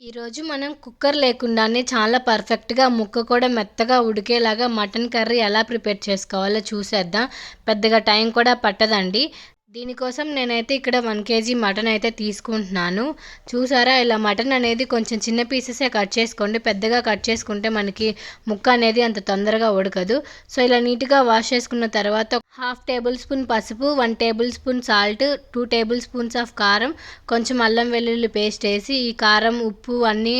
ఈరోజు మనం కుక్కర్ లేకుండానే చాలా పర్ఫెక్ట్గా ముక్క కూడా మెత్తగా ఉడికేలాగా మటన్ కర్రీ ఎలా ప్రిపేర్ చేసుకోవాలో చూసేద్దాం. పెద్దగా టైం కూడా పట్టదండి. దీనికోసం నేనైతే ఇక్కడ వన్ కేజీ మటన్ అయితే తీసుకుంటున్నాను. చూసారా ఇలా మటన్ అనేది కొంచెం చిన్న పీసెసే కట్ చేసుకోండి. పెద్దగా కట్ చేసుకుంటే మనకి ముక్క అనేది అంత తొందరగా ఉడకదు. సో ఇలా నీట్గా వాష్ చేసుకున్న తర్వాత హాఫ్ టేబుల్ స్పూన్ పసుపు one tablespoon salt two tablespoons of కారం కొంచెం అల్లం వెల్లుల్లి పేస్ట్ వేసి ఈ కారం ఉప్పు అన్నీ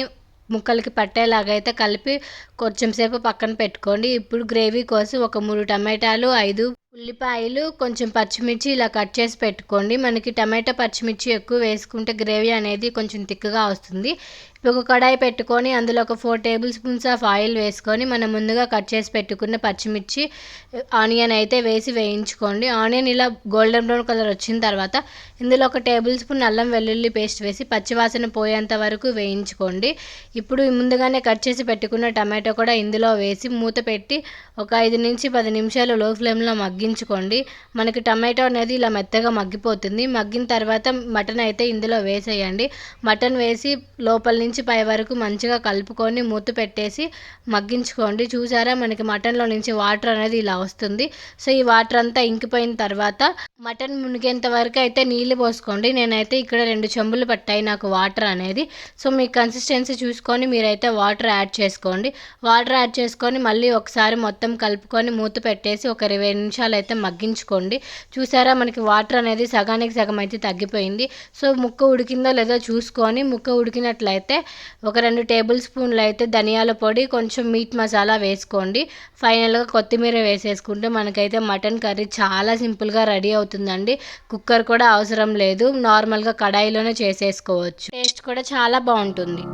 ముక్కలకి పట్టేలాగా అయితే కలిపి కొంచెం సేపు పక్కన పెట్టుకోండి. ఇప్పుడు గ్రేవీ కోసం ఒక మూడు టమాటాలు ఐదు ఉల్లిపాయలు కొంచెం పచ్చిమిర్చి ఇలా కట్ చేసి పెట్టుకోండి. మనకి టమాటా పచ్చిమిర్చి ఎక్కువ వేసుకుంటే గ్రేవీ అనేది కొంచెం తిక్కగా వస్తుంది. ఒక కడాయి పెట్టుకొని అందులో ఒక four tablespoons of oil వేసుకొని మనం ముందుగా కట్ చేసి పెట్టుకున్న పచ్చిమిర్చి ఆనియన్ అయితే వేసి వేయించుకోండి. ఆనియన్ ఇలా గోల్డెన్ బ్రౌన్ కలర్ వచ్చిన తర్వాత ఇందులో ఒక టేబుల్ స్పూన్ అల్లం వెల్లుల్లి పేస్ట్ వేసి పచ్చివాసన పోయేంత వరకు వేయించుకోండి. ఇప్పుడు ముందుగానే కట్ చేసి పెట్టుకున్న టమాటో కూడా ఇందులో వేసి మూత పెట్టి ఒక ఐదు నుంచి పది నిమిషాలు లో ఫ్లేమ్లో మగ్గించుకోండి మనకి టమాటో అనేది ఇలా మెత్తగా మగ్గిపోతుంది. మగ్గిన తర్వాత మటన్ అయితే ఇందులో వేసేయండి. మటన్ వేసి లోపల నుంచి పై వరకు మంచిగా కలుపుకొని మూత పెట్టేసి మగ్గించుకోండి. చూసారా? మనకి మటన్లో నుంచి వాటర్ అనేది ఇలా వస్తుంది. సో ఈ వాటర్ అంతా ఇంకిపోయిన తర్వాత మటన్ మునిగేంత వరకు అయితే నీళ్ళు పోసుకోండి. నేనైతే ఇక్కడ రెండు చెంబులు పట్టాయి నాకు వాటర్ అనేది. సో మీ కన్సిస్టెన్సీ చూసుకొని మీరైతే వాటర్ యాడ్ చేసుకోండి. వాటర్ యాడ్ చేసుకొని మళ్ళీ ఒకసారి మొత్తం కలుపుకొని మూత పెట్టేసి ఒక ఇరవై నిమిషాలు అయితే మగ్గించుకోండి. చూసారా మనకి వాటర్ అనేది సగానికి సగం అయితే తగ్గిపోయింది. సో ముక్క ఉడికిందో లేదో చూసుకొని ముక్క ఉడికినట్లయితే ఒక రెండు టేబుల్ స్పూన్లు అయితే ధనియాల పొడి కొంచెం మీట్ మసాలా వేసుకోండి. ఫైనల్గా కొత్తిమీర వేసేసుకుంటే మనకైతే మటన్ కర్రీ చాలా సింపుల్గా రెడీ అవుతుందండి. కుక్కర్ కూడా అవసరం లేదు. నార్మల్గా కడాయిలోనే చేసేసుకోవచ్చు. టేస్ట్ కూడా చాలా బాగుంటుంది.